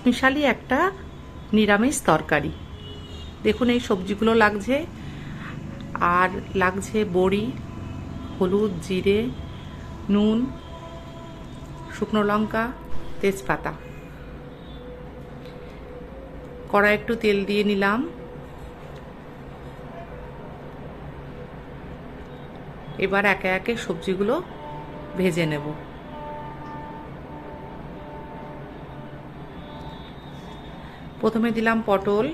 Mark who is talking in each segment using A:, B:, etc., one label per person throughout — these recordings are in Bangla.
A: পাঁচমিশালি একটা নিরামিষ তরকারি। দেখুন এই সবজিগুলো লাগছে। আর লাগছে বড়ি, হলুদ, জিরে, নুন, শুকনো লঙ্কা, তেজপাতা। কড়া একটু তেল দিয়ে নিলাম। এবার একে একে সবজিগুলো ভেজে নেব। প্রথমে দিলাম পটল।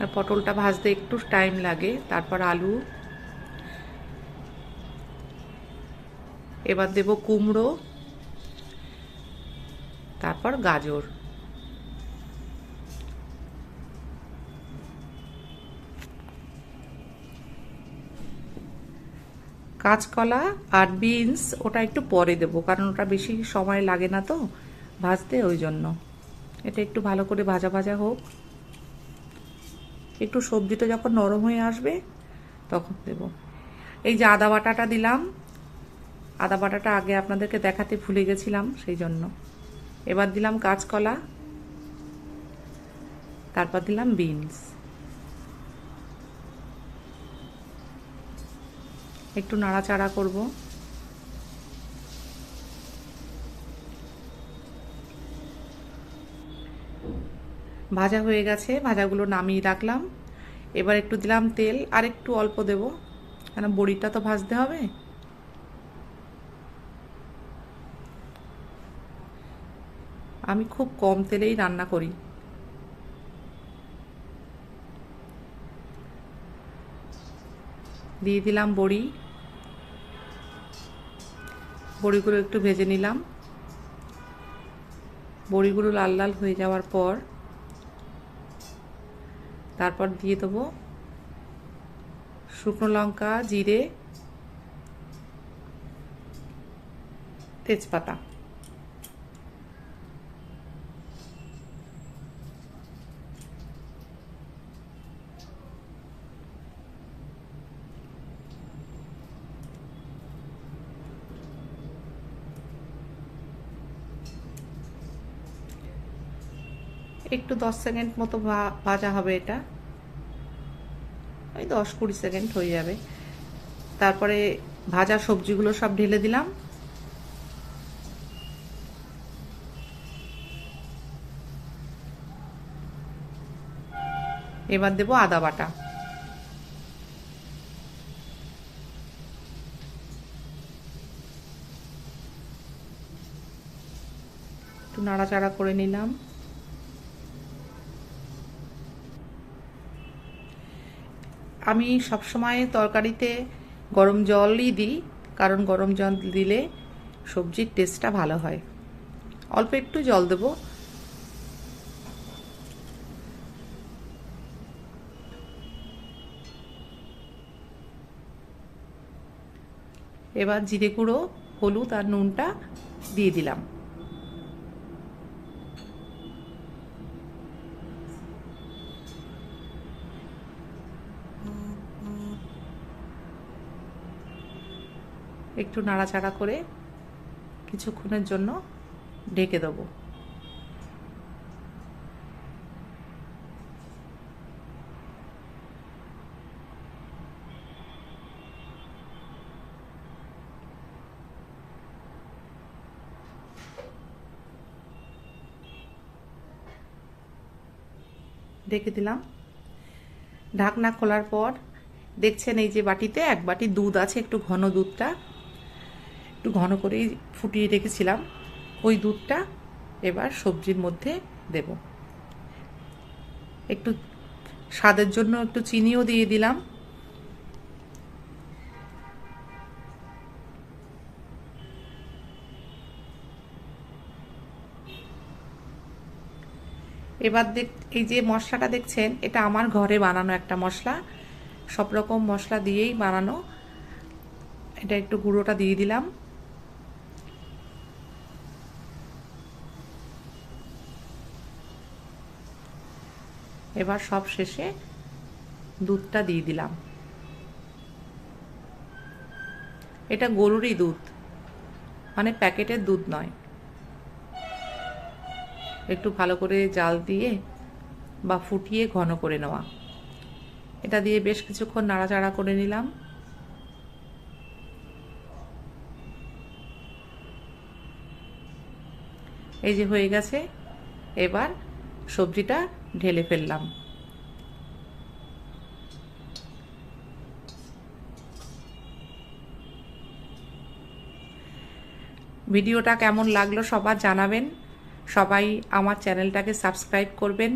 A: আর পটলটা ভাজতে একটু টাইম লাগে। তারপর আলু। এবার দেব কুমড়ো। তারপর গাজর। কাঁচকলা আর বিনস ওটা একটু পরে দেবো, কারণ ওটা বেশি সময় লাগে না তো ভাজতে, ওই জন্য। এটা একটু ভালো করে ভাজা ভাজা হোক। একটু সবজিটা যখন নরম হয়ে আসবে, তখন দেব। এই যে আদা বাটাটা দিলাম, আদা বাটাটা আগে আপনাদেরকে দেখাতে ভুলে গেছিলাম সেই জন্য। এবার দিলাম কাঁচকলা, তারপর দিলাম বিনস। একটু নাড়াচাড়া করব। ভাজা হয়ে গেছে, ভাজাগুলো নামিয়ে রাখলাম। এবার একটু দিলাম তেল, আর একটু অল্প দেব। কেন, বড়িটা তো ভাজতে হবে। আমি খুব কম তেলেই রান্না করি। দিয়ে দিলাম বড়ি। বড়িগুলো একটু ভেজে নিলাম। বড়িগুলো লাল লাল হয়ে যাওয়ার পর তারপর দিয়ে দেবো শুকনো লঙ্কা জিরে তেজপাতা। একটু দশ সেকেন্ড মতো ভাজা হবে এটা। ওই দশ কুড়ি সেকেন্ড হয়ে যাবে। তারপরে ভাজা সবজিগুলো সব ঢেলে দিলাম। এবার দেব আদা বাটা। একটু নাড়াচাড়া করে নিলাম। আমি সবসময় তরকারিতে গরম জলই দিই, কারণ গরম জল দিলে সবজির টেস্টটা ভালো হয়। অল্প একটু জল দেব। এবার জিরে গুঁড়ো, হলুদ আর নুনটা দিয়ে দিলাম। একটু নাড়াচাড়া করে কিছুক্ষণের জন্য ঢেকে দেবো। ঢেকে দিলাম। ঢাকনা খোলার পর দেখছেন এই যে বাটিতে এক বাটি দুধ আছে, একটু ঘন দুধটা। একটু ঘন করেই ফুটিয়ে রেখেছিলাম। ওই দুধটা এবার সবজির মধ্যে দেব। একটু স্বাদের জন্য একটু চিনিও দিয়ে দিলাম। এবার দেখ, এই যে মশলাটা দেখছেন, এটা আমার ঘরে বানানো একটা মশলা। সব রকম মশলা দিয়েই বানানো। এটা একটু গুঁড়োটা দিয়ে দিলাম। এবার সব শেষে দুধটা দিয়ে দিলাম। এটা গরুরই দুধ মানে প্যাকেটের দুধ নয়। একটু ভালো করে জাল দিয়ে বা ফুটিয়ে ঘন করে নেওয়া। এটা দিয়ে বেশ কিছুক্ষণ নাড়াচাড়া করে নিলাম। এই যে হয়ে গেছে, এবার সবজিটা ঢেলে ফেললাম। ভিডিওটা কেমন লাগল সবার জানাবেন। সবাই আমার চ্যানেলটাকে সাবস্ক্রাইব করবেন।